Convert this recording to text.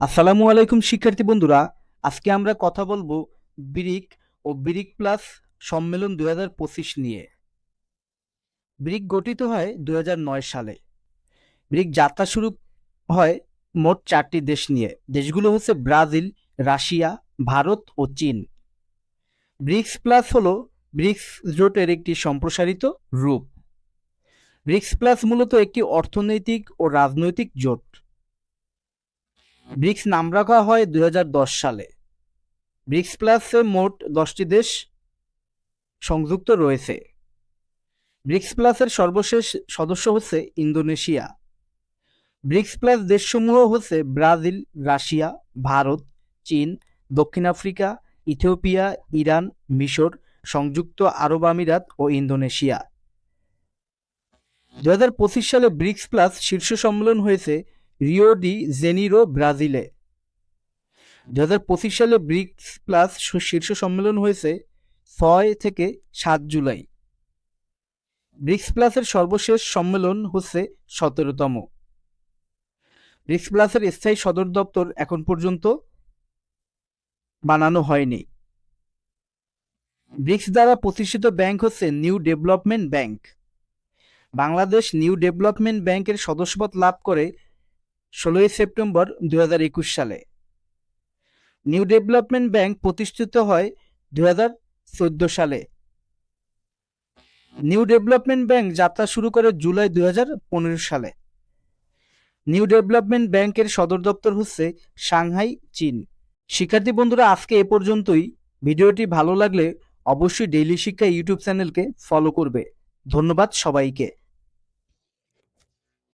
আসসালামু আলাইকুম, শিক্ষার্থী বন্ধুরা। আজকে আমরা কথা বলব ব্রিক ও ব্রিক প্লাস সম্মেলন দু হাজার পঁচিশ নিয়ে। ব্রিক গঠিত হয় দু হাজার নয় সালে। ব্রিক যাত্রা শুরু হয় মোট চারটি দেশ নিয়ে। দেশগুলো হচ্ছে ব্রাজিল, রাশিয়া, ভারত ও চীন। ব্রিক্স প্লাস হলো ব্রিক্স জোটের একটি সম্প্রসারিত রূপ। ব্রিক্স প্লাস মূলত একটি অর্থনৈতিক ও রাজনৈতিক জোট। ব্রিক্স নাম রাখা হয় দুই হাজার দশ সালে। ব্রিক্স প্লাসে মোট দশটি দেশ সংযুক্ত রয়েছে। ব্রিক্স প্লাসের সর্বশেষ সদস্য হচ্ছে ইন্দোনেশিয়া। ব্রিক্স প্লাস দেশসমূহ হচ্ছে ব্রাজিল, রাশিয়া, ভারত, চীন, দক্ষিণ আফ্রিকা, ইথিওপিয়া, ইরান, মিশর, সংযুক্ত আরব আমিরাত ও ইন্দোনেশিয়া। দু হাজার পঁচিশ সালে ব্রিক্স প্লাস শীর্ষ সম্মেলন হয়েছে রিও ডি জেনিরো ব্রাজিলে দু হাজার পঁচিশ সালে ব্রিক্স প্লাস শীর্ষ সম্মেলন হয়েছে ছয় থেকে সাত জুলাই। ব্রিক্স প্লাসের সর্বশেষ সম্মেলন হচ্ছে সতেরোতম। ব্রিক্স প্লাসের স্থায়ী সদর দপ্তর এখন পর্যন্ত বানানো হয়নি। ব্রিক্স দ্বারা প্রতিষ্ঠিত ব্যাংক হচ্ছে new development bank. Bangladesh new development ব্যাংকের সদস্যপদ লাভ করে ষোলোই সেপ্টেম্বর দুই হাজার একুশ সালে। নিউ ডেভেলপমেন্ট ব্যাংক প্রতিষ্ঠিত হয় দুহাজার চোদ্দ সালে। নিউ ডেভেলপমেন্ট ব্যাংক যাত্রা শুরু করে জুলাই দু হাজার পনেরো সালে। নিউ ডেভেলপমেন্ট ব্যাংকের সদর দপ্তর হচ্ছে সাংহাই, চীন। শিক্ষার্থী বন্ধুরা, আজকে এ পর্যন্তই। ভিডিওটি ভালো লাগলে অবশ্যই ডেইলি শিক্ষা ইউটিউব চ্যানেলকে ফলো করবে। ধন্যবাদ সবাইকে।